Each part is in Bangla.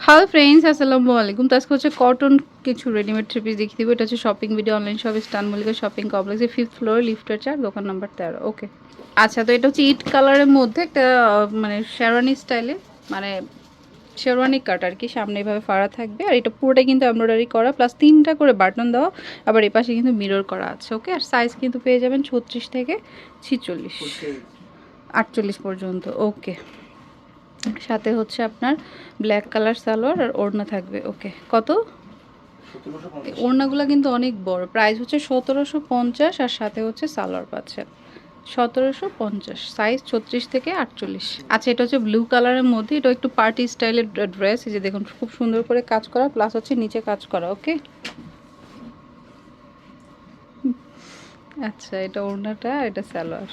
হ্যালো ফ্রেন্ডস আসসালামু আলাইকুম। তো আজকে হচ্ছে কটন কিছু রেডিমেড থ্রি পিস দেখিয়ে দেবো। এটা হচ্ছে shopping video online shop Eastern Mallika shopping কমপ্লেক্সে ফিফথ ফ্লোর লিফটার চার দোকান নাম্বার তেরো। ওকে আচ্ছা তো এটা হচ্ছে ইট কালারের মধ্যে একটা মানে শেরওয়ানি স্টাইলে মানে শেরওয়ানি কাট আর কি। সামনে এভাবে ফাড়া থাকবে। আর এটা পুরোটাই কিন্তু এমব্রয়ডারি করা প্লাস তিনটা করে বাটন দেওয়া আবার এপাশে কিন্তু মিরর করা আছে ওকে আর সাইজ কিন্তু পেয়ে যাবেন ছত্রিশ থেকে ছিচল্লিশ। আটচল্লিশ পর্যন্ত ওকে সাথে হচ্ছে আপনার ব্ল্যাক কালার সালোয়ার আর ওড়না থাকবে ওকে কত? ওড়নাগুলো কিন্তু অনেক বড় প্রাইস হচ্ছে সতেরোশো পঞ্চাশ আর সাথে হচ্ছে সালোয়ার পাচ্ছেন। সতেরোশো পঞ্চাশ সাইজ ছত্রিশ থেকে আটচল্লিশ। আচ্ছা এটা হচ্ছে ব্লু কালারের মধ্যে, এটা একটু পার্টি স্টাইলের ড্রেস এই যে দেখুন, খুব সুন্দর করে কাজ করা প্লাস হচ্ছে নিচে কাজ করা ওকে আচ্ছা এটা ওড়নাটা, এটা সালোয়ার।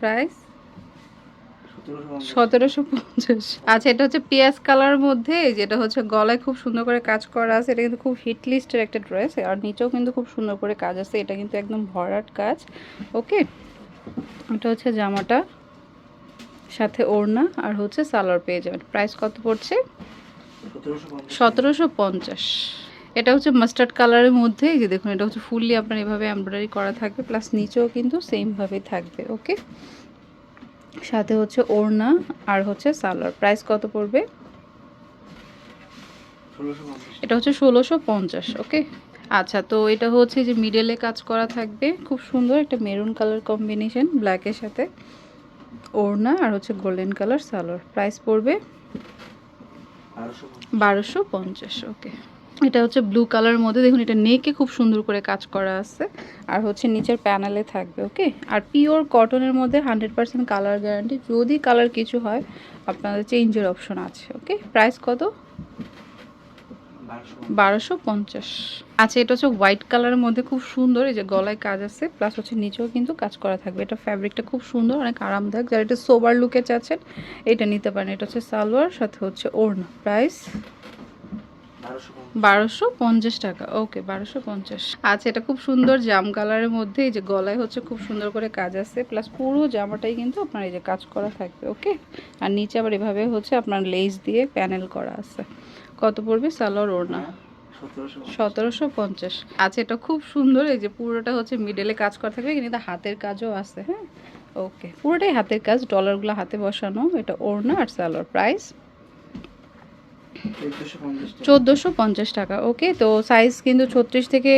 প্রাইস সতেরোশো পঞ্চাশ। আচ্ছা এটা হচ্ছে পিয়াজ কালার মধ্যে যেটা হচ্ছে গলায় খুব সুন্দর করে কাজ করা আছে এটা কিন্তু খুব হিট লিস্টের একটা ড্রেস আর নিচেও কিন্তু খুব সুন্দর করে কাজ আছে এটা কিন্তু একদম ভরাট কাজ ওকে? এটা হচ্ছে জামাটা সাথে ওড়না আর হচ্ছে সালোয়ার পেয়ে যাবেন। প্রাইস কত পড়ছে? সতেরোশো পঞ্চাশ। এটা হচ্ছে মাস্টার্ড কালারের মধ্যে যে দেখুন এটা হচ্ছে ফুললি আপনার এভাবে এমব্রয়ডারি করা থাকবে প্লাস নিচেও কিন্তু সেমভাবে থাকবে ওকে? সাথে হচ্ছে ওড়না আর হচ্ছে সালোয়ার। প্রাইস কত পড়বে? এটা হচ্ছে ষোলোশো পঞ্চাশ ওকে? আচ্ছা তো এটা হচ্ছে যে মিডলে কাজ করা থাকবে। খুব সুন্দর একটা মেরুন কালার কম্বিনেশন ব্ল্যাকের সাথে ওড়না আর হচ্ছে গোল্ডেন কালার সালোয়ার। প্রাইস পড়বে বারোশো পঞ্চাশ ওকে। এটা হচ্ছে ব্লু কালারের মধ্যে। দেখুন, এটা নেকে খুব সুন্দর করে কাজ করা আছে। আর হচ্ছে নিচের প্যানেলে থাকবে ওকে আর পিওর কটনের মধ্যে হান্ড্রেড পার্সেন্ট কালার গ্যারান্টি যদি কালার কিছু হয়, আপনাদের চেঞ্জের অপশন আছে ওকে প্রাইস কত? বারোশো পঞ্চাশ। আচ্ছা এটা হচ্ছে হোয়াইট কালারের মধ্যে খুব সুন্দর। এই যে গলায় কাজ আছে প্লাস হচ্ছে নিচেও কিন্তু কাজ করা থাকবে। এটা ফ্যাব্রিকটা খুব সুন্দর, অনেক আরামদায়ক। যারা এটা সোবার লুকে চাচ্ছেন, এটা নিতে পারেন। এটা হচ্ছে সালোয়ার, সাথে হচ্ছে ওড়না। প্রাইস বারোশো পঞ্চাশ টাকা। ওকে, বারোশো পঞ্চাশ। আচ্ছা এটা খুব সুন্দর জাম কালারের মধ্যে, এই যে গলায় হচ্ছে খুব সুন্দর করে কাজ আছে, প্লাস পুরো জামাটাই কিন্তু আপনার এই যে কাজ করা থাকবে, ওকে? আর নিচে আবার এভাবে হচ্ছে আপনার লেস দিয়ে প্যানেল করা আছে। কত পড়বে সালোয়ার ওড়না? সতেরোশো পঞ্চাশ। আচ্ছা এটা খুব সুন্দর, এই যে পুরোটা হচ্ছে মিডলে কাজ করা থাকবে, কিন্তু হাতের কাজও আছে হ্যাঁ? ওকে, পুরোটাই হাতের কাজ ডলারগুলো হাতে বসানো, এটা ওড়না আর সালোয়ার প্রাইস চোদ্দোশো পঞ্চাশ টাকা। ওকে তো সাইজ কিন্তু ছত্রিশ থেকে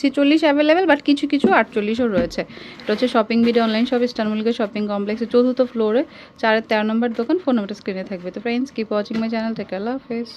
ছিচল্লিশ অ্যাভেলেবেল বাট কিছু কিছু আটচল্লিশও রয়েছে। এটা হচ্ছে শপিং ভিডিও অনলাইন শপ ইস্টানমুলকে শপিং কমপ্লেক্সে চতুর্থ ফ্লোরে চারের তেরো নম্বর দোকান ফোন নাম্বার স্ক্রিনে থাকবে। তো friends keep watching my channel থেকে আল্লাহ হাফেজ।